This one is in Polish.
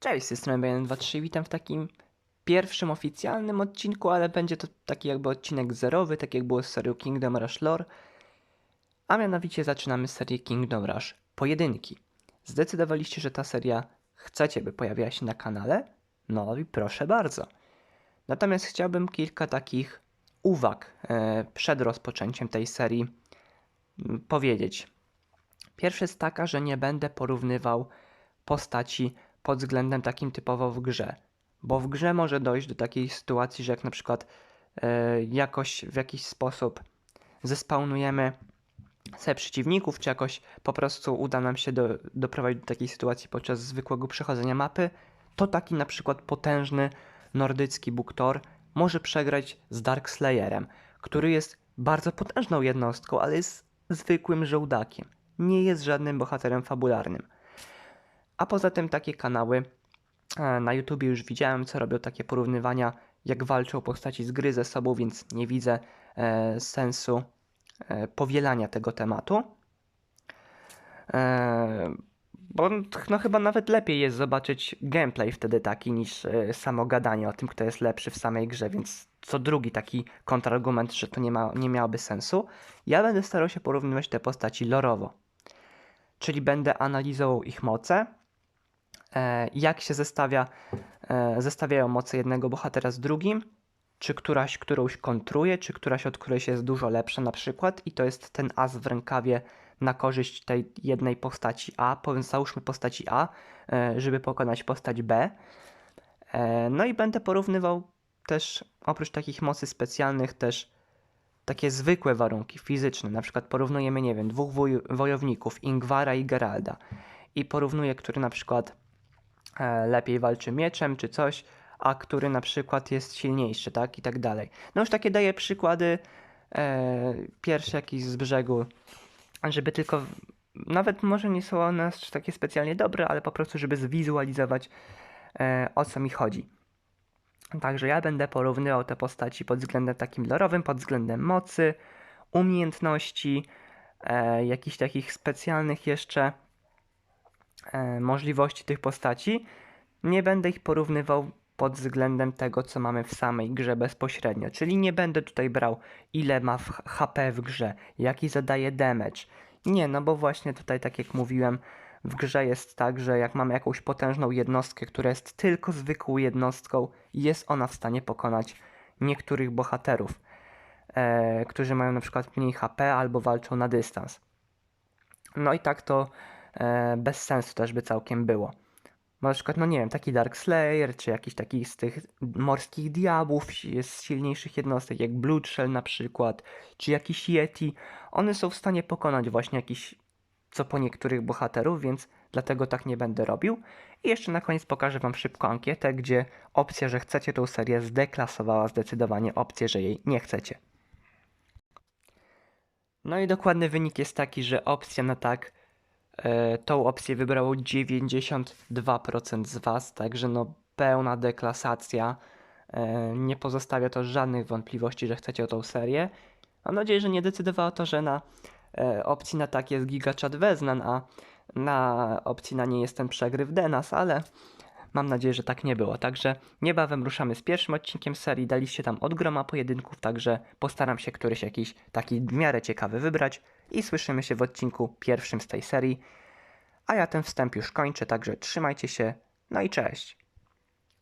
Cześć, z tej strony BN23, witam w takim pierwszym oficjalnym odcinku, ale będzie to taki jakby odcinek zerowy, tak jak było z serią Kingdom Rush Lore. A mianowicie zaczynamy serię Kingdom Rush Pojedynki. Zdecydowaliście, że ta seria chcecie, by pojawiła się na kanale? No i proszę bardzo. Natomiast chciałbym kilka takich uwag e, przed rozpoczęciem tej serii mm, powiedzieć. Pierwsza jest taka, że nie będę porównywał postaci pod względem takim typowo w grze. Bo w grze może dojść do takiej sytuacji, że jak na przykład e, jakoś w jakiś sposób zespawnujemy sobie przeciwników, czy jakoś po prostu uda nam się do, doprowadzić do takiej sytuacji podczas zwykłego przechodzenia mapy, to taki na przykład potężny nordycki Buktor może przegrać z Dark Slayerem, który jest bardzo potężną jednostką, ale jest zwykłym żołdakiem. Nie jest żadnym bohaterem fabularnym. A poza tym takie kanały e, na YouTubie już widziałem, co robią takie porównywania, jak walczą postaci z gry ze sobą, więc nie widzę e, sensu e, powielania tego tematu. Bo no chyba nawet lepiej jest zobaczyć gameplay wtedy taki niż samo gadanie o tym, kto jest lepszy w samej grze, więc co drugi taki kontrargument, że to nie, ma, nie miałoby sensu. Ja będę starał się porównywać te postaci lorowo. Czyli będę analizował ich moce, jak się zestawia, e, zestawiają moce jednego bohatera z drugim, czy któraś którąś kontruje, czy któraś od którejś jest dużo lepsza na przykład i to jest ten as w rękawie na korzyść tej jednej postaci A, załóżmy postaci A, e, żeby pokonać postać B. E, No i będę porównywał też oprócz takich mocy specjalnych też takie zwykłe warunki fizyczne. Na przykład porównujemy, nie wiem, dwóch woj wojowników, Ingwara i Geralda. I porównuję, który na przykład e, lepiej walczy mieczem czy coś, a który na przykład jest silniejszy, tak? I tak dalej. No już takie daję przykłady e, pierwsze jakieś z brzegu, żeby tylko, nawet może nie są one takie specjalnie dobre, ale po prostu, żeby zwizualizować e, o co mi chodzi. Także ja będę porównywał te postaci pod względem takim lorowym, pod względem mocy, umiejętności, e, jakichś takich specjalnych jeszcze e, możliwości tych postaci. Nie będę ich porównywał pod względem tego, co mamy w samej grze bezpośrednio. Czyli nie będę tutaj brał, ile ma w HP w grze, jaki zadaje damage. Nie, no bo właśnie tutaj, tak jak mówiłem, w grze jest tak, że jak mamy jakąś potężną jednostkę, która jest tylko zwykłą jednostką, jest ona w stanie pokonać niektórych bohaterów, e, którzy mają na przykład mniej HP albo walczą na dystans. No i tak to e, bez sensu też by całkiem było. Na przykład, no nie wiem, taki Dark Slayer, czy jakiś taki z tych morskich diabłów, z silniejszych jednostek, jak Bloodshell na przykład, czy jakiś Yeti, one są w stanie pokonać właśnie jakiś co po niektórych bohaterów, więc dlatego tak nie będę robił. I jeszcze na koniec pokażę Wam szybko ankietę, gdzie opcja, że chcecie tą serię zdeklasowała zdecydowanie opcję, że jej nie chcecie. No i dokładny wynik jest taki, że opcja na tak, e, tą opcję wybrało 92% z Was, także no pełna deklasacja. E, nie pozostawia to żadnych wątpliwości, że chcecie o tą serię. Mam nadzieję, że nie decydowało to, że na e, opcji na tak jest GigaChat Weznan, a na opcji na nie jestem przegryw Denas, ale mam nadzieję, że tak nie było. Także niebawem ruszamy z pierwszym odcinkiem serii. Daliście tam od groma pojedynków, także postaram się któryś jakiś taki w miarę ciekawy wybrać i słyszymy się w odcinku pierwszym z tej serii. A ja ten wstęp już kończę, także trzymajcie się, no i cześć!